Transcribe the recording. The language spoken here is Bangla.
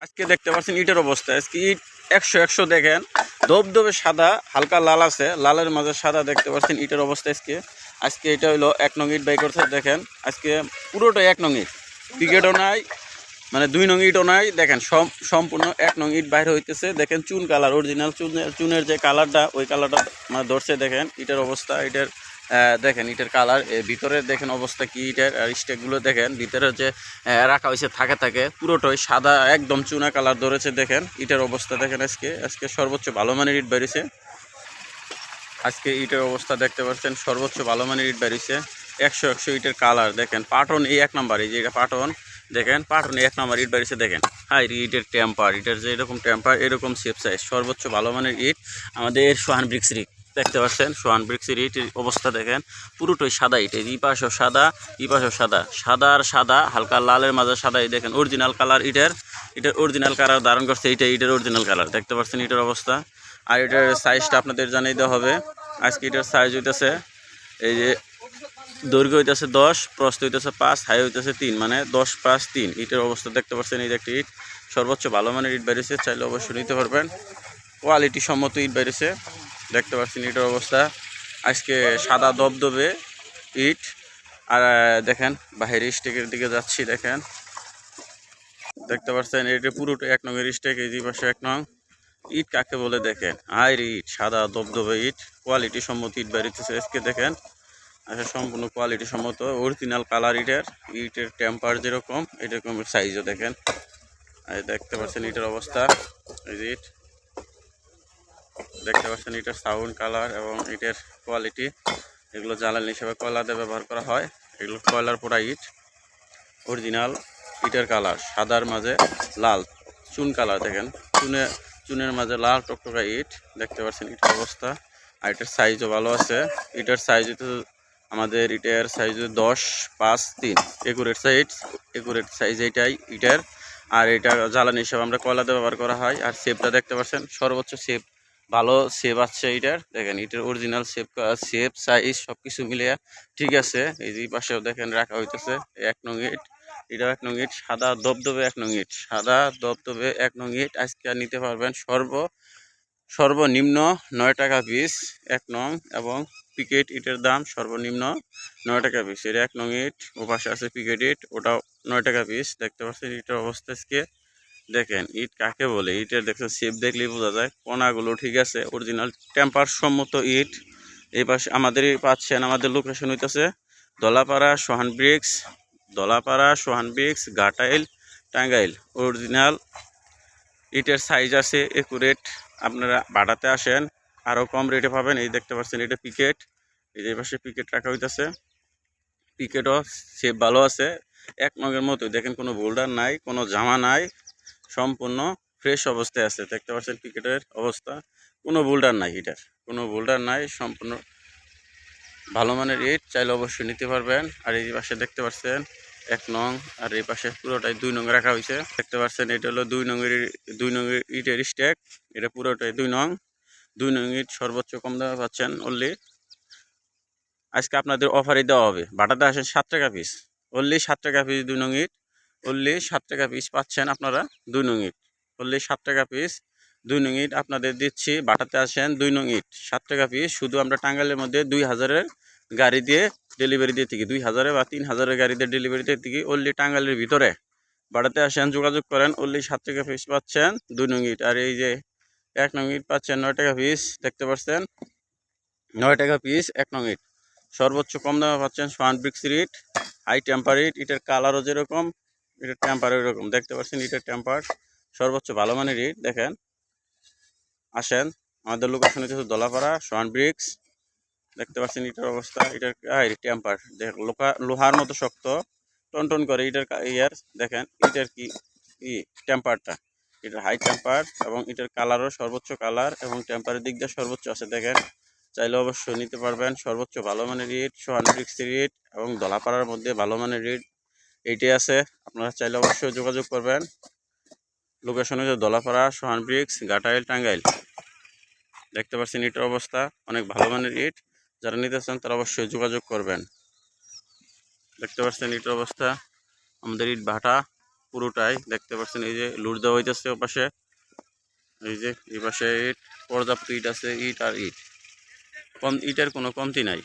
আজকে দেখতে পাচ্ছেন ইটের অবস্থা। আজকে ইট একশো একশো দেখেন। দবদবে সাদা, হালকা লাল আছে। লালের মাঝে সাদা দেখতে পাচ্ছেন ইটের অবস্থা আজকে। আজকে এটা হলো এক নং ইট বাই করছে, দেখেন। আজকে পুরোটাই এক নং ইট। ক্রিকেটও নাই মানে দুই নং ইটও নাই। দেখেন, সম- সম্পূর্ণ এক নং ইট বাইরে হইতেছে। দেখেন চুন কালার অরিজিনাল চুনের চুনের যে কালারটা, ওই কালারটা মানে ধরছে, দেখেন। ইটের অবস্থা, ইটের দেখেন ইটের কালার ভিতরে দেখেন অবস্থা কি ইটের স্টেকগুলো দেখেন, ভিতরে যে রাখা হয়েছে, থাকে থাকে, পুরোটাই সাদা, একদম চুনা কালার ধরেছে, দেখেন, ইটের অবস্থা দেখেন আজকে আজকে সর্বোচ্চ ভালো মানের ইট বেরিয়েছে। আজকে ইটের অবস্থা দেখতে পাচ্ছেন, সর্বোচ্চ ভালো মানের ইট বেরিয়েছে, একশো একশো ইটের কালার, দেখেন পাটন এই এক নাম্বার, এই যে এটা পাটন দেখেন পাটন এক নাম্বার ইট বেরিয়েছে, দেখেন হাই ইটের টেম্পার ইটের যে এরকম টেম্পার এরকম শেপ সাইজ সর্বোচ্চ ভালো মানের ইট আমাদের সোহান ব্রিক্স রিক। দেখতে পাচ্ছেন, সোয়ান ব্রিক্সের ইটের অবস্থা দেখেন। পুরোটাই সাদা ইট এই পাশও সাদা, এই সাদা। সাদা আর সাদা, হালকা লালের মাঝে সাদা দেখেন অরিজিনাল কালার ইটের। ইটের অরিজিনাল কালার ধারণ করছে এটা ইটের অরিজিনাল কালার দেখতে পাচ্ছেন ইটের অবস্থা। আর এটার সাইজটা আপনাদের জানিয়ে দেওয়া হবে। আজকে এটার সাইজ হইতেছে, এই যে দৈর্ঘ্য হইতেছে দশ প্রস্ত হইতেছে পাঁচ হাই হইতেছে তিন মানে দশ, পাঁচ, তিন। ইটের অবস্থা দেখতে পাচ্ছেন, এই যে একটি ইট। সর্বোচ্চ ভালো মানের ইট বেরিয়েছে, চাইলে অবশ্যই নিতে পারবেন। কোয়ালিটি সম্মত ইট বেরিয়েছে। দেখতে পাচ্ছেন ইটের অবস্থা। আজকে সাদা দবদবে ইট। আর দেখেন, বাহির স্টেকের দিকে যাচ্ছি, দেখেন। দেখতে পাচ্ছেন, এটা পুরোটা এক নঙের স্টেক, এই পাশে এক নং। ইট কাকে বলে দেখেন? হাইর ইট, সাদা দবদবে ইট। কোয়ালিটি সম্মত ইট বেরিয়েছে আজকে, দেখেন। আচ্ছা সম্পূর্ণ কোয়ালিটি সম্মত, অরিজিনাল কালার ইটের। ইটের টেম্পার যেরকম, এরকম সাইজও দেখেন। দেখতে পাচ্ছেন ইটের অবস্থা, এই যে ইট। দেখতে পাচ্ছেন ইটের সাউন্ড কালার এবং ইটের কোয়ালিটি এগুলো জ্বালানি হিসেবে কয়লাতে ব্যবহার করা হয়। এগুলো কয়লার পোড়া ইট অরিজিনাল ইটের কালার সাদার মাঝে লাল, চুন কালার দেখেন। চুনে, চুনের মাঝে লাল টকটকা ইট, দেখতে পাচ্ছেন ইটের অবস্থা। আর এটার সাইজও ভালো আছে। ইটের সাইজ তো আমাদের ইটের সাইজ দশ, পাঁচ, তিন। একুরেট সাইজ একুরেট সাইজ এইটাই ইটের। আর এটা জ্বালানি হিসাবে আমরা কয়লাতে ব্যবহার করা হয়। আর সেপটা দেখতে পাচ্ছেন, সর্বোচ্চ সেপ ভালো সেপ আছে এটার। দেখেন, এটার অরিজিনাল সেপ সেপ সাইজ সব কিছু মিলিয়ে ঠিক আছে। এই যে পাশেও দেখেন রাখা হইতেছে, এক নং ইট। এটাও এক নং ইট, সাদা দবদবে এক নং ইট। সাদা দবদবে এক নং ইট, আজকে নিতে পারবেন সর্ব, সর্বনিম্ন নয় টাকা পিস এক নং এবং পিকেট ইটের দাম সর্বনিম্ন নয় টাকা পিস এর এক নং ইট, ও পাশে আছে পিকেট ইট, ওটাও নয় টাকা পিস দেখতে পাচ্ছেন ইটের অবস্থা আজকে দেখেন, ইট কাকে বলে? ইটের দেখছেন শেপ দেখলেই বোঝা যায়। কোনাগুলো ঠিক আছে অরিজিনাল টেম্পার সম্মত ইট। এই পাশে আমাদেরই পাচ্ছেন, আমাদের লোকেশন হইতেছে Dalapara, Sohan bricks. Dalapara, Sohan bricks Ghatail Tangail. Original ইটের সাইজ আছে একুরেট আপনারা বাটাতে আসেন আরও কম রেটে পাবেন। এই দেখতে পাচ্ছেন, এটা পিকেট এই যে পাশে পিকেট রাখা হইতেছে। পিকেটও শেপ ভালো আছে। এক নগের মতো দেখেন কোনো বোল্ডার নাই, কোনো জামা নাই। সম্পূর্ণ ফ্রেশ অবস্থায় আছে। দেখতে পাচ্ছেন ক্রিকেটের অবস্থা। কোনো বোল্ডার নাই এটার কোনো বোল্ডার নাই, সম্পূর্ণ ভালো মানের ইট চাইলে অবশ্যই নিতে পারবেন। আর এই পাশে দেখতে পাচ্ছেন এক নং। আর এই পাশে পুরোটাই দুই নং রাখা হয়েছে। দেখতে পাচ্ছেন এটা হলো দুই নঙের দুই নঙের ইটের স্ট্যাক এটা পুরোটাই দুই নং। দুই নং ইট সর্বোচ্চ কম দামে পাচ্ছেন অনলি আজকে আপনাদের অফারে দেওয়া হবে। বাটাতে আসেন সাত টাকা পিস অনলি সাত টাকা পিস দুই নং ইট অনলি সাত টাকা পিস পাচ্ছেন আপনারা দুই নং ইট। অনলি সাত টাকা পিস দুই নং ইট আপনাদের দিচ্ছি, বাটাতে আসেন দুই নং ইট। সাত টাকা পিস শুধু আমরা টাঙ্গাইলের মধ্যে দুই হাজারের গাড়ি দিয়ে ডেলিভারি দিয়ে থাকি। দুই হাজারে বা তিন হাজারের গাড়ি দিয়ে ডেলিভারি দিয়ে থাকি অনলি টাঙ্গালের ভিতরে। বাটাতে আসেন, যোগাযোগ করেন, অনলি সাত টাকা পিস পাচ্ছেন দুই নং ইট। আর এই যে এক নং ইট পাচ্ছেন নয় টাকা পিস দেখতে পাচ্ছেন? নয় টাকা পিস এক নং ইট। সর্বোচ্চ কম দামে পাচ্ছেন সোয়ান ব্রিক্স ইট হাই টেম্পার ইট এটার কালারও যেরকম এটার টেম্পার এরকম, দেখতে পাচ্ছেন ইটের টেম্পার সর্বোচ্চ ভালো মানের ইট দেখেন। আসেন, আমাদের লোকেশন হচ্ছে দলাপাড়া, সোয়ান ব্রিক্স। দেখতে পাচ্ছেন ইটার অবস্থা, এটার টেম্পার দেখ, লোহা, লোহার মতো শক্ত টন টন করে ইটার কা- ইয়ার, দেখেন ইটার কি ই টেম্পারটা এটার হাই টেম্পার এবং এটার কালারও সর্বোচ্চ কালার এবং টেম্পারের দিক দিয়ে সর্বোচ্চ আছে, দেখেন। চাইলে অবশ্যই নিতে পারবেন, সর্বোচ্চ ভালো মানের ইট সোহান ব্রিক্স ইট এবং দলাপাড়ার মধ্যে ভালো মানের ইট এইটাই আছে। আপনারা চাইলে অবশ্যই যোগাযোগ করবেন। লোকেশন হচ্ছে দলাপাড়া, সোহান ব্রিক্স, ঘাটাইল, টাঙ্গাইল। দেখতে পাচ্ছেন ইটের অবস্থা, অনেক ভালো মানের ইট। যারা নিতে চান তারা অবশ্যই যোগাযোগ করবেন। দেখতে পাচ্ছেন ইটের অবস্থা, আমাদের ইট ভাটা পুরোটাই। দেখতে পাচ্ছেন এই যে লুট দেওয়া হইতেছে ও পাশে এই যে এই পাশে ইট, পর্যাপ্ত ইট আছে, ইট আর ইট। কম, ইটের কোনো কমতি নাই।